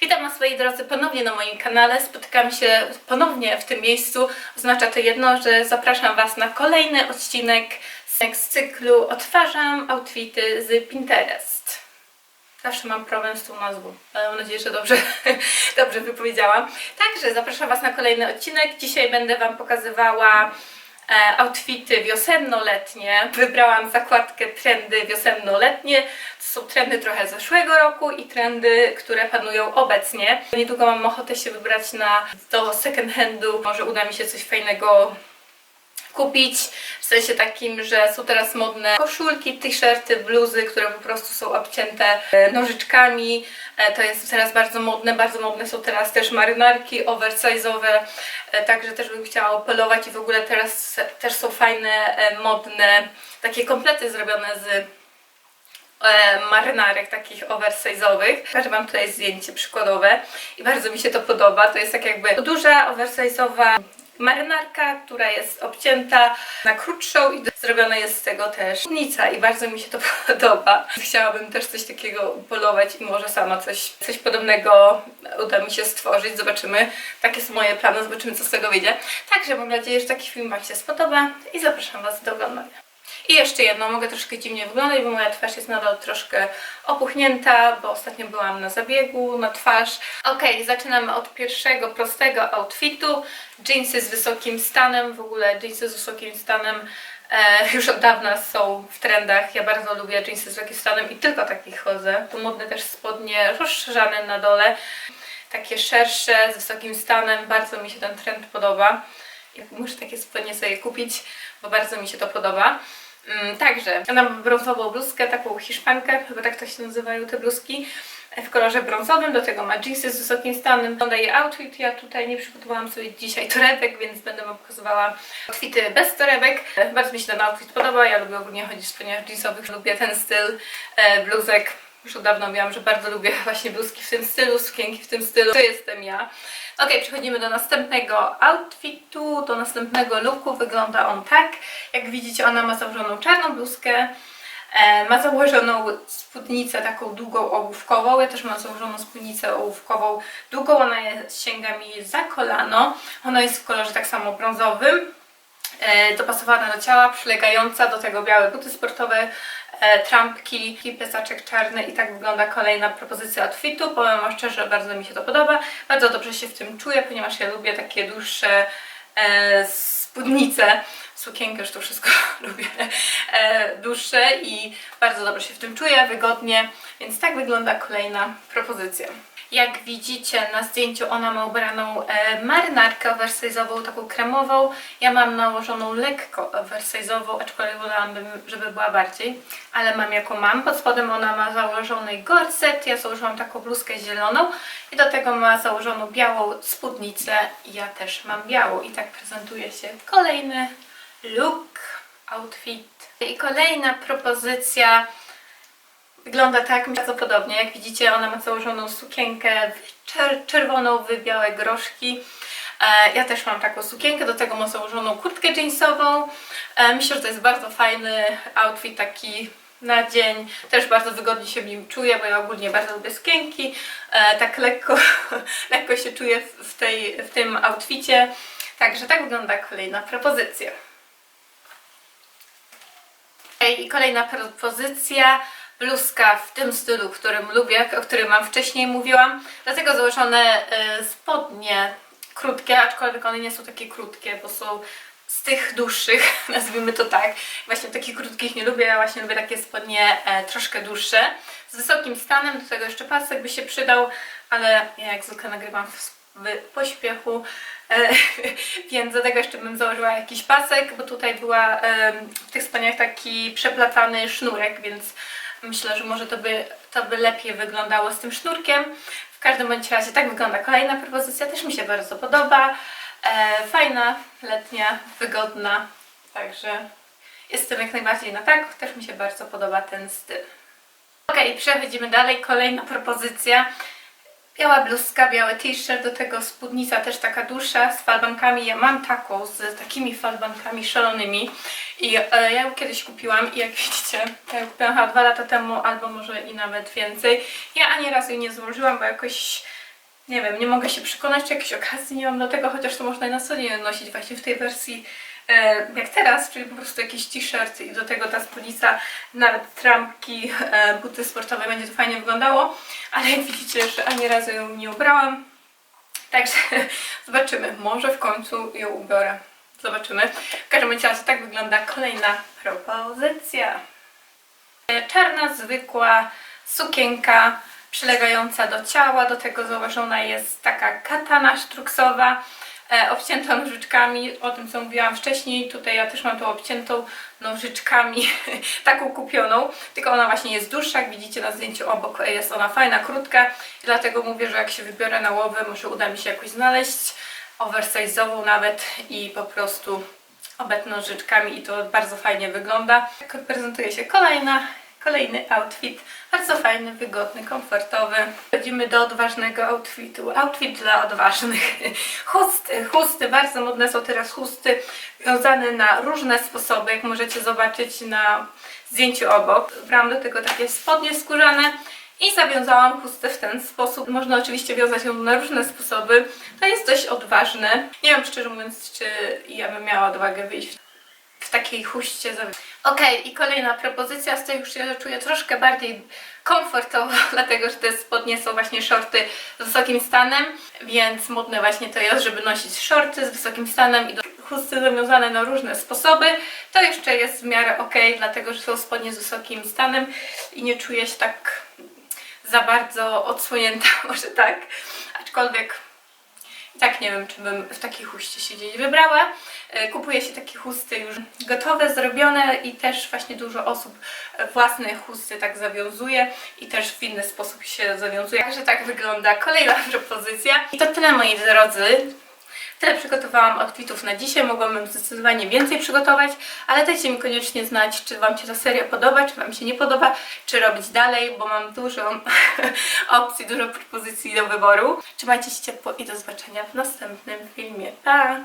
Witam Was moi drodzy ponownie na moim kanale. Spotykamy się ponownie w tym miejscu. Oznacza to jedno, że zapraszam Was na kolejny odcinek z cyklu Odtwarzam outfity z Pinterest. Zawsze mam problem z tą nazwą, ale mam nadzieję, że dobrze, dobrze wypowiedziałam. Także zapraszam Was na kolejny odcinek. Dzisiaj będę Wam pokazywała outfity wiosenno-letnie. Wybrałam zakładkę trendy wiosenno-letnie. To są trendy trochę zeszłego roku i trendy, które panują obecnie. Niedługo mam ochotę się wybrać na do second handu. Może uda mi się coś fajnego kupić, sensie takim, że są teraz modne koszulki, t-shirty, bluzy, które po prostu są obcięte e, nożyczkami. E, To jest teraz bardzo modne, bardzo modne są teraz też marynarki oversize'owe, e, także też bym chciała apelować i w ogóle teraz też są fajne, modne, takie komplety zrobione z marynarek takich oversize'owych. Także mam tutaj zdjęcie przykładowe i bardzo mi się to podoba. To jest tak jakby duża oversize'owa marynarka, która jest obcięta na krótszą i zrobiona jest z tego też spódnica i bardzo mi się to podoba. Chciałabym też coś takiego polować i może sama coś, coś podobnego uda mi się stworzyć. Zobaczymy. Takie są moje plany, zobaczymy co z tego wyjdzie. Także mam nadzieję, że taki film Wam się spodoba i zapraszam Was do oglądania. I jeszcze jedno, mogę troszkę dziwnie wyglądać, bo moja twarz jest nadal troszkę opuchnięta, bo ostatnio byłam na zabiegu na twarz. Ok, zaczynamy od pierwszego prostego outfitu. Jeansy z wysokim stanem, w ogóle jeansy z wysokim stanem e, już od dawna są w trendach. Ja bardzo lubię jeansy z wysokim stanem i tylko takich chodzę. Tu modne też spodnie rozszerzane na dole, takie szersze z wysokim stanem. Bardzo mi się ten trend podoba. Muszę takie spodnie sobie kupić, bo bardzo mi się to podoba. Mm, Także, mam brązową bluzkę, taką hiszpankę, chyba tak to się nazywają te bluzki, w kolorze brązowym, do tego ma jeansy z wysokim stanem. Wygląda jej outfit, ja tutaj nie przygotowałam sobie dzisiaj torebek, więc będę Wam pokazywała outfity bez torebek. E, Bardzo mi się ten outfit podoba, ja lubię ogólnie chodzić w spodniach jeansowych, lubię ten styl e, bluzek. Już od dawna mówiłam, że bardzo lubię właśnie bluzki w tym stylu, sukienki w tym stylu. To jestem ja. Ok, przechodzimy do następnego outfitu, do następnego looku. Wygląda on tak. Jak widzicie, ona ma założoną czarną bluzkę, e, ma założoną spódnicę taką długą ołówkową. Ja też mam założoną spódnicę ołówkową długą. Ona jest, sięga mi za kolano. Ona jest w kolorze tak samo brązowym. E, dopasowana do ciała, przylegająca do tego białe buty sportowe, e, trampki, plecaczek czarny i tak wygląda kolejna propozycja outfitu. Powiem Wam szczerze, bardzo mi się to podoba. Bardzo dobrze się w tym czuję, ponieważ ja lubię takie dłuższe e, spódnice. Sukienkę już to wszystko lubię dłuższe i bardzo dobrze się w tym czuję, wygodnie. Więc tak wygląda kolejna propozycja. Jak widzicie na zdjęciu ona ma ubraną e, marynarkę oversize'ową, taką kremową. Ja mam nałożoną lekko oversize'ową, aczkolwiek wolałabym, żeby była bardziej. Ale mam jaką mam. Pod spodem ona ma założony gorset, ja założyłam taką bluzkę zieloną i do tego ma założoną białą spódnicę. Ja też mam białą i tak prezentuje się kolejny look, outfit. I kolejna propozycja Wygląda tak bardzo podobnie. Jak widzicie, ona ma założoną sukienkę czer czerwoną, w białe groszki. E, ja też mam taką sukienkę, do tego mam założoną kurtkę jeansową. E, myślę, że to jest bardzo fajny outfit, taki na dzień. Też bardzo wygodnie się w nim czuję, bo ja ogólnie bardzo lubię sukienki. E, tak lekko, lekko się czuję w, tej, w tym outficie. Także tak wygląda kolejna propozycja. I kolejna propozycja, bluzka w tym stylu, którym lubię, o którym Wam wcześniej mówiłam. Dlatego założone y, spodnie krótkie, aczkolwiek one nie są takie krótkie, bo są z tych dłuższych, nazwijmy to tak. Właśnie takich krótkich nie lubię, ja właśnie lubię takie spodnie e, troszkę dłuższe. Z wysokim stanem, do tego jeszcze pasek by się przydał, ale ja jak zwykle nagrywam w w pośpiechu, e, więc do tego jeszcze bym założyła jakiś pasek, bo tutaj była w tych spodniach taki przeplatany sznurek, więc myślę, że może to by, to by lepiej wyglądało z tym sznurkiem. W każdym bądź razie tak wygląda kolejna propozycja, też mi się bardzo podoba. E, fajna, letnia, wygodna, także jestem jak najbardziej na tak, też mi się bardzo podoba ten styl. Ok, przechodzimy dalej. Kolejna propozycja. Biała bluzka, biały t-shirt, do tego spódnica też taka dłuższa z falbankami. Ja mam taką z takimi falbankami szalonymi i e, ja ją kiedyś kupiłam i jak widzicie, ja ją kupiłam chyba dwa lata temu albo może i nawet więcej. Ja ani razu jej nie złożyłam, bo jakoś nie wiem, nie mogę się przekonać, czy jakiejś okazji nie mam do tego, chociaż to można i na co dzień nosić właśnie w tej wersji jak teraz, czyli po prostu jakiś t-shirt i do tego ta spódnica, nawet trampki, e, buty sportowe, będzie to fajnie wyglądało, ale jak widzicie, że ani razu ją nie ubrałam, także zobaczymy, może w końcu ją ubiorę. Zobaczymy. W każdym razie tak wygląda kolejna propozycja. Czarna, zwykła sukienka przylegająca do ciała. Do tego założona jest taka katana sztruksowa, e, obcięta nożyczkami. O tym, co mówiłam wcześniej. Tutaj ja też mam tą obciętą nożyczkami, taką kupioną. Tylko ona właśnie jest dłuższa. Jak widzicie na zdjęciu obok jest ona fajna, krótka. Dlatego mówię, że jak się wybiorę na łowy, może uda mi się jakoś znaleźć oversize'ową nawet i po prostu obetnę nożyczkami i to bardzo fajnie wygląda. Tak prezentuje się kolejna, kolejny outfit. Bardzo fajny, wygodny, komfortowy. Przechodzimy do odważnego outfitu. Outfit dla odważnych. Chusty. Chusty. Bardzo modne są teraz chusty wiązane na różne sposoby, jak możecie zobaczyć na zdjęciu obok. Brałam do tego takie spodnie skórzane i zawiązałam chustę w ten sposób. Można oczywiście wiązać ją na różne sposoby. To jest dość odważne. Nie wiem szczerze mówiąc, czy ja bym miała odwagę wyjść w takiej huście. Okej, i kolejna propozycja. Z tej już się czuję troszkę bardziej komfortowo, dlatego że te spodnie są właśnie shorty z wysokim stanem, więc modne właśnie to jest, żeby nosić shorty z wysokim stanem i do chusty zawiązane na różne sposoby. To jeszcze jest w miarę ok, dlatego że są spodnie z wysokim stanem i nie czuję się tak za bardzo odsłonięta, może tak. Aczkolwiek tak nie wiem, czy bym w takiej chuście się gdzieś wybrała. E, Kupuje się takie chusty już gotowe, zrobione i też właśnie dużo osób własne chusty tak zawiązuje i też w inny sposób się zawiązuje. Także tak wygląda kolejna propozycja. I to tyle moi drodzy. Tyle przygotowałam outfitów na dzisiaj, mogłabym zdecydowanie więcej przygotować, ale dajcie mi koniecznie znać, czy Wam się ta seria podoba, czy Wam się nie podoba, czy robić dalej, bo mam dużo opcji, dużo propozycji do wyboru. Trzymajcie się ciepło i do zobaczenia w następnym filmie. Pa!